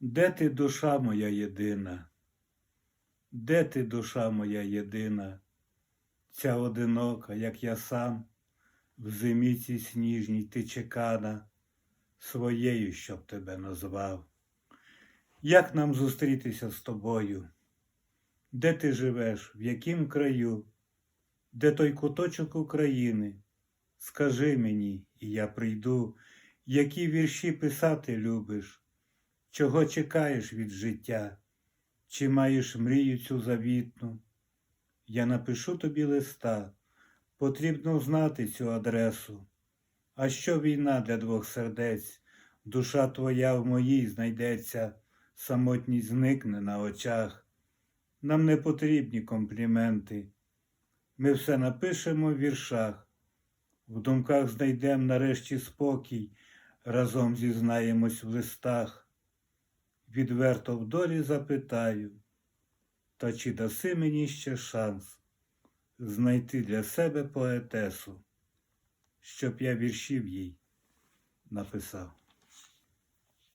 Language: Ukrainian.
Де ти, душа моя єдина? Де ти, душа моя єдина, ця одинока, як я сам, в зимі цій сніжній ти чекана, своєю, щоб тебе назвав. Як нам зустрітися з тобою? Де ти живеш, в яким краю? Де той куточок України? Скажи мені, і я прийду, які вірші писати любиш, чого чекаєш від життя, чи маєш мрію цю завітну? Я напишу тобі листа, потрібно знати цю адресу. А що війна для двох сердець, душа твоя в моїй знайдеться, самотність зникне на очах. Нам не потрібні компліменти. Ми все напишемо в віршах, в думках знайдемо нарешті спокій, разом зізнаємось в листах. Відверто в долі запитаю, та чи даси мені ще шанс знайти для себе поетесу, щоб я віршів їй написав.